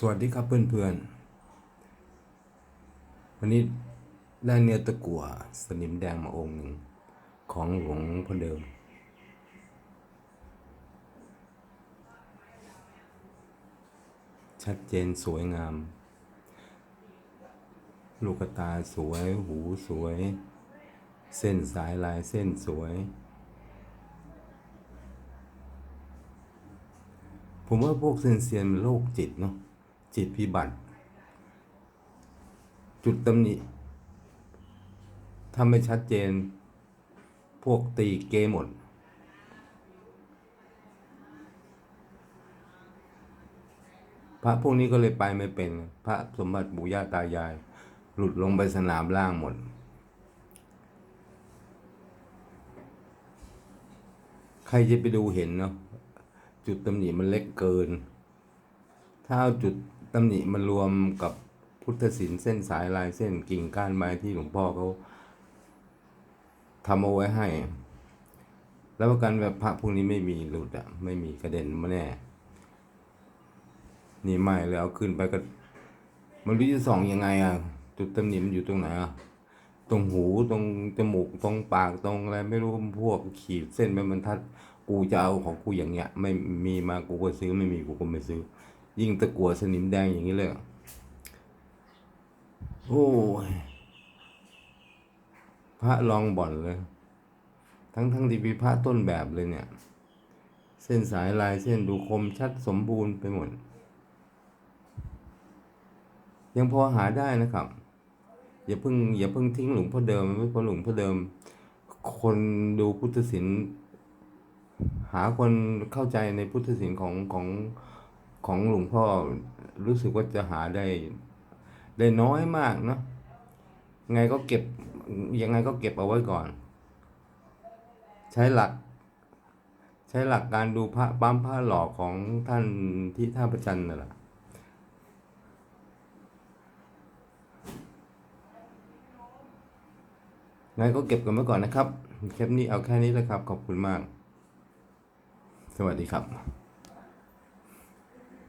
สวัสดีครับเพื่อนๆ วันนี้ได้เนื้อตะกั่วสนิมแดงมาองค์หนึ่งของหลวงพ่อเดิม ชัดเจนสวยงาม ลูกตาสวย หูสวย เส้นสายลายเส้นสวย ผมว่าพวกเซียนเซียนโรคจิตเนาะ จิตพิบัติ จุดตำหนิถ้าไม่ชัดเจน พวกตีเกหมด พระพวกนี้ก็เลยไปไม่เป็น พระสมบัติปู่ย่าตายาย หลุดลงไปสนามล่างหมดใครจะไปดูเห็นเนาะจุดตำหนิมันเล็กเกิน ถ้าเอาจุด ตำหนิมันรวมกับพุทธศิลป์เส้นสายลายเส้นกิ่งก้านไม้ที่หลวงพ่อเขาทำเอาไว้ให้ แล้วประกันแบบพระพวกนี้ไม่มีหลุดอะไม่มีกระเด็นมาแน่ นี่ไม่เลยเอาขึ้นไปก็มันรู้จะส่องยังไงอะจุดตำหนิมันอยู่ตรงไหนอะตรงหูตรงจมูกตรงปากตรงอะไรไม่รู้พวกขีดเส้นเป็นบรรทัด กูจะเอาของกูอย่างเงี้ย ไม่มีมากูก็ซื้อไม่มีกูก็ไม่ซื้อ ยิ่งตะกัวสนิมแดงอย่างนี้เลยโอ้ยพระลองบ่อนเลย ทั้งทั้งที่มีพระต้นแบบเลยเนี่ย เส้นสายลายเส้นดูคมชัดสมบูรณ์ไปหมด ยังพอหาได้นะครับ อย่าเพิ่งอย่าเพิ่งทิ้งหลวงพ่อเดิมไม่พราะหลวงพ่อเดิม คนดูพุทธศิลป์หาคนเข้าใจในพุทธศิลป์ของของ ของหลวงพ่อรู้สึกว่าจะหาได้ ได้น้อยมากเนาะไงก็เก็บยังไงก็เก็บเอาไว้ก่อน ใช้หลัก ใช้หลักการดูพระปั๊มพระหล่อของท่านที่ท่าประจันนั่นแหละไงก็เก็บกันไว้ก่อนนะครับคลิปนี้เอาแค่นี้แหละครับ ขอบคุณมาก สวัสดีครับ